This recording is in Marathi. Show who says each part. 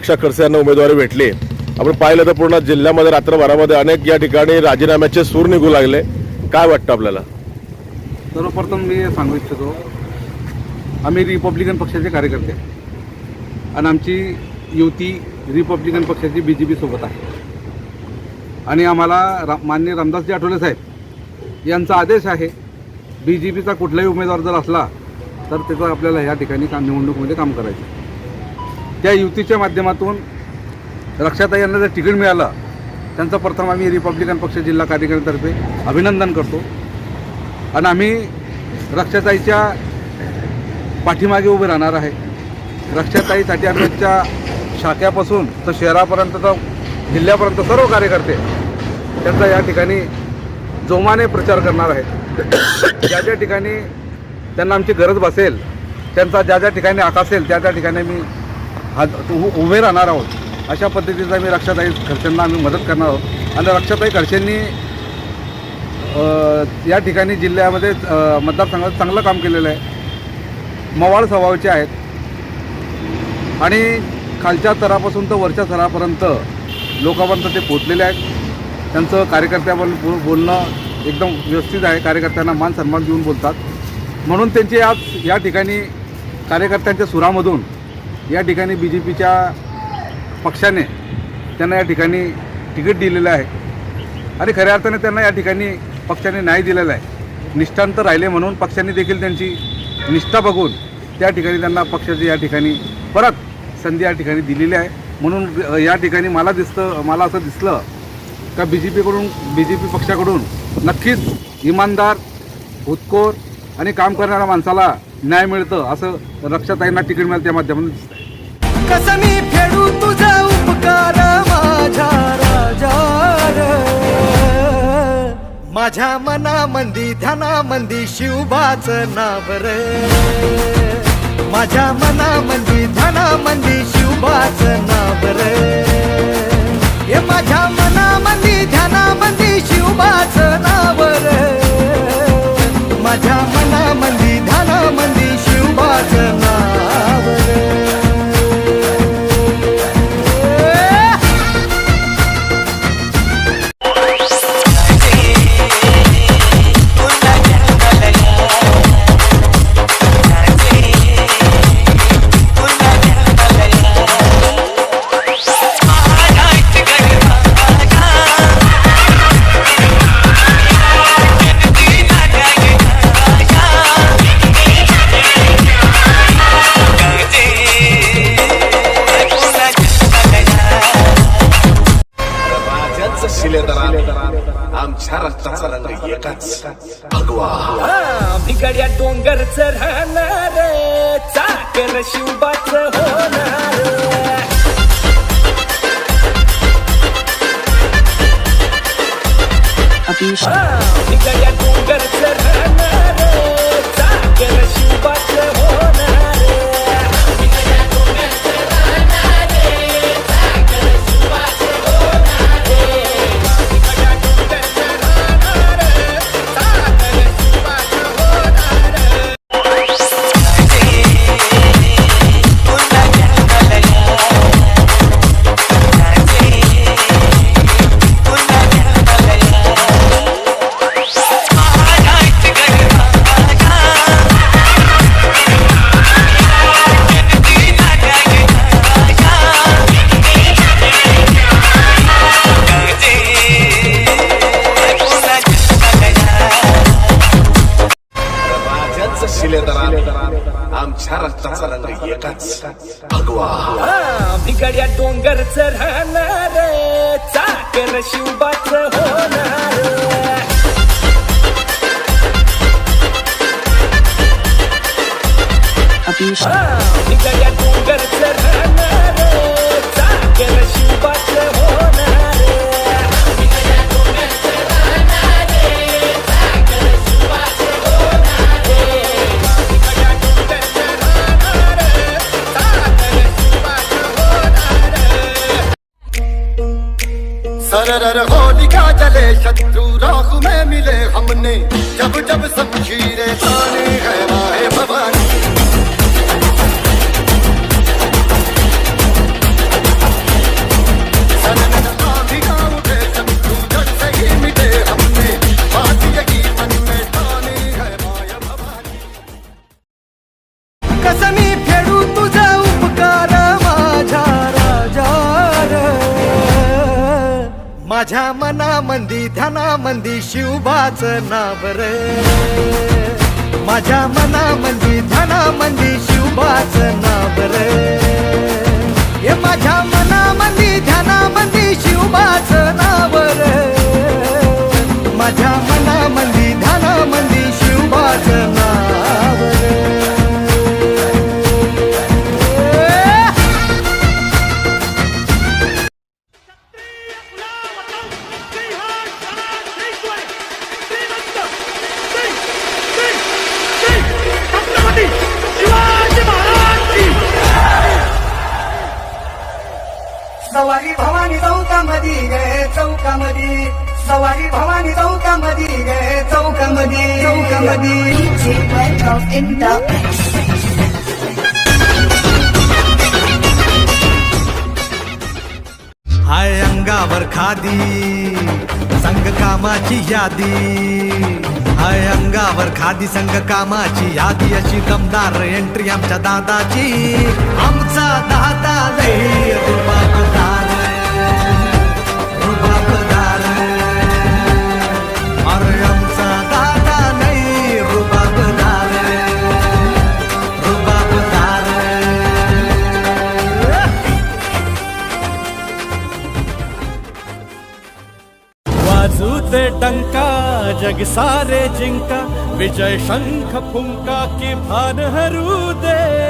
Speaker 1: रक्षा खडसे यांना उमेदवारी भेटली. आपण पाहिलं तर पूर्ण जिल्ह्यामध्ये रात्रभरामध्ये अनेक या ठिकाणी राजीनाम्याचे सूर निघू लागले. काय वाटतं आपल्याला?
Speaker 2: सर्वप्रथम मी सांगू इच्छितो आम्ही रिपब्लिकन पक्षाचे कार्यकर्ते आणि आमची युती रिपब्लिकन पक्षाची बी जे पी सोबत आहे. आणि आम्हाला रा मान्य रामदासजी आठवले साहेब यांचा आदेश आहे बी जे पीचा कुठलाही उमेदवार जर असला तर त्याचं आपल्याला ह्या ठिकाणी काम निवडणुकीमध्ये काम करायचं. त्या युतीच्या माध्यमातून रक्षाताई यांना जर तिकीट मिळालं त्यांचं प्रथम आम्ही रिपब्लिकन पक्ष जिल्हा कार्यकारिणीतर्फे अभिनंदन करतो. आणि आम्ही रक्षाताईच्या पाठीमागे उभे राहणार आहे. रक्षाताईसाठी आम्ही आमच्या शाख्यापासून तर शहरापर्यंत तर जिल्ह्यापर्यंत सर्व कार्यकर्ते त्यांचा या ठिकाणी जोमाने प्रचार करणार आहेत. ज्या ज्या ठिकाणी त्यांना आमची गरज भासेल त्यांचा ज्या ज्या ठिकाणी आकासेल त्या त्या ठिकाणी मी हात उ- उभे राहणार आहोत. अशा पद्धतीचा आम्ही रक्षाताई खर्चेंना आम्ही मदत करणार आहोत. आणि रक्षाताई खर्चेंनी या ठिकाणी जिल्ह्यामध्ये मतदारसंघात चांगलं काम केलेलं आहे. मवाळ स्वभावाचे आहेत. आणि खालच्या स्तरापासून तर वरच्या स्तरापर्यंत लोकांपर्यंत ते पोचलेले आहेत. त्यांचं कार्यकर्त्याबरोबर बोल बोलणं एकदम व्यवस्थित आहे. कार्यकर्त्यांना मान सन्मान देऊन बोलतात. म्हणून त्यांची आज या ठिकाणी कार्यकर्त्यांच्या सुरामधून या ठिकाणी बी जे पीच्या पक्षाने त्यांना या ठिकाणी तिकीट दिलेलं आहे. आणि खऱ्या अर्थाने त्यांना या ठिकाणी पक्षाने न्याय दिलेला आहे. निष्ठांत राहिले म्हणून पक्षाने देखील त्यांची निष्ठा बघून त्या ठिकाणी त्यांना पक्षाची या ठिकाणी परत संधी या ठिकाणी दिलेली आहे. म्हणून या ठिकाणी मला दिसतं मला असं दिसलं का B J पीकडून B J P पक्षाकडून नक्कीच इमानदार हुतकोर आणि काम करणाऱ्या माणसाला न्याय मिळतं असं रक्षाताईंना तिकीट मिळेल त्या माध्यमातून दिसतं
Speaker 3: कसं मी फेडू तुझा उपकार माझ्या राजा माझ्या मनामंदी ध्यानामंदी शिवबाच नाव रे. माझ्या मनामंदी ध्यानामंदी शिवबाच नाव रे. हे माझ्या मनामंदी ध्यानामंदी शिवबाच नाव रे. माझ्या मनामंदी
Speaker 4: राजांचं शिलेदार आमच्या रक्ताचा रंग एकाच. भगवा
Speaker 5: बिगड्या डोंगरच राहणार चाकर शिवबाच होणार बिगड्या डोंगरच राहणार
Speaker 4: आमच्या डोंगर रंग एकाच भगवा
Speaker 5: बिगड्या राहणार चाकर शिवबाच होणार
Speaker 6: Satish.
Speaker 5: डोंगर चढणार
Speaker 7: सरर होलिका जले शत्रु राहु में मिले हमने। जब जब शमशीरें ताने है माहे भवानी।
Speaker 3: माझ्या मनामंदी ध्यानामंदी शिवबाच नाबर माझ्या मनामंदी ध्यानामंदी शिवबाच नाबर सवारी भवानी चौकामधी गे चौकामधी. सवारी भवानी चौकामधी गे चौकामधी. चौकामधी. हाय अंगावर खादी संघ कामाची यादी. हाय अंगावर खादी संघ कामाची यादी. अशी दमदार एंट्री आमच्या दादाची. आमचा दादा लई
Speaker 8: जिंका विजय शंख फुंका की भान हरू दे।